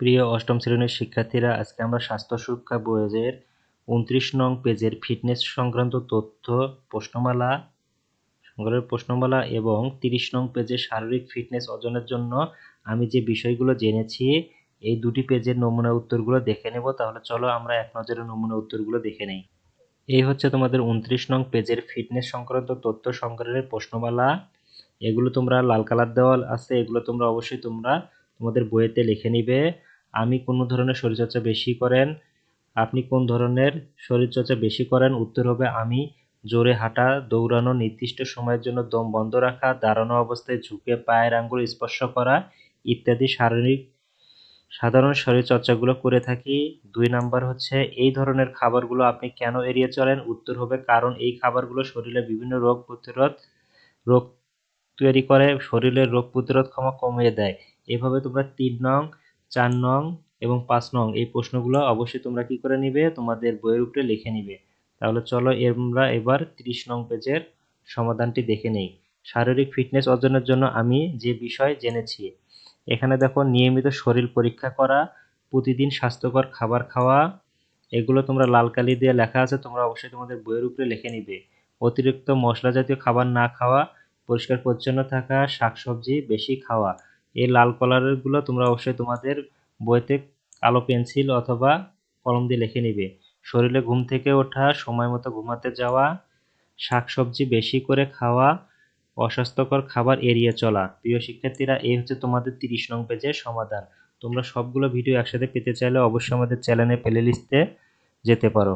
প্রিয় অষ্টম শ্রেণির শিক্ষার্থীরা, আজকে আমরা স্বাস্থ্য সুরক্ষা বইয়ের উনত্রিশ নং পেজের ফিটনেস সংক্রান্ত তথ্য, প্রশ্নমালা, সংগ্রহের প্রশ্নমালা এবং তিরিশ নং পেজের শারীরিক ফিটনেস অর্জনের জন্য আমি যে বিষয়গুলো জেনেছি, এই দুটি পেজের নমুনা উত্তরগুলো দেখে নেব। তাহলে চলো আমরা এক নজরে নমুনা উত্তরগুলো দেখে নেই। এই হচ্ছে তোমাদের উনত্রিশ নং পেজের ফিটনেস সংক্রান্ত তথ্য সংগ্রহের প্রশ্নমালা। এগুলো তোমরা লাল কালার দেওয়াল আছে, এগুলো তোমরা অবশ্যই তোমরা তোমাদের বইয়েতে লিখে নিবে। আমি কোন ধরনের শরীরচর্চা বেশি করেন, আপনি কোন ধরনের শরীরচর্চা বেশি করেন, উত্তর হবে আমি জোরে হাঁটা, দৌড়ানো, নির্দিষ্ট সময়ের জন্য দম বন্ধ রাখা, দাঁড়ানো অবস্থায় ঝুঁকে পায়ের আঙ্গুল স্পর্শ করা ইত্যাদি শারীরিক সাধারণ শরীরচর্চাগুলো করে থাকি। দুই নাম্বার হচ্ছে এই ধরনের খাবারগুলো আপনি কেন এড়িয়ে চলেন, উত্তর হবে কারণ এই খাবারগুলো শরীরে বিভিন্ন রোগ প্রতিরোধ, রোগ তৈরি করে, শরীরের রোগ প্রতিরোধ ক্ষমা কমিয়ে দেয়। এভাবে তোমরা তিন নং চার নং এবং পাঁচ নং। এই প্রশ্নগুলো অবশ্যই তোমরা কি করে নিবে? তোমাদের বইয়ের উপরে লিখে নিবে। তাহলে চলো আমরা এবার ত্রিশ নং পেজের সমাধানটি দেখে নেই। শারীরিক ফিটনেস অর্জনের জন্য আমি যে বিষয় জেনেছি, এখানে দেখো নিয়মিত শরীর পরীক্ষা করা, প্রতিদিন স্বাস্থ্যকর খাবার খাওয়া, এগুলো তোমরা লাল কালি দিয়ে লেখা আছে, তোমরা অবশ্যই তোমাদের বইয়ের উপরে লিখে নিবে। অতিরিক্ত মশলা জাতীয় খাবার না খাওয়া, পরিষ্কার পরিচ্ছন্ন থাকা, শাকসবজি বেশি খাওয়া এই লাল কালারেরগুলো তোমরা অবশ্যই তোমাদের বইতে কালো পেন্সিল অথবা কলম দিয়ে লিখে নিবে। শরীরে ঘুম থেকে ওঠা, সময় মতো ঘুমাতে যাওয়া, শাকসবজি বেশি করে খাওয়া, অস্বাস্থ্যকর খাবার এড়িয়ে চলা। প্রিয় শিক্ষার্থীরা, এই হচ্ছে তোমাদের তিরিশ নং পেজের সমাধান। তোমরা সবগুলো ভিডিও একসাথে পেতে চাইলে অবশ্যই আমাদের চ্যানেলে প্লে লিস্টে যেতে পারো।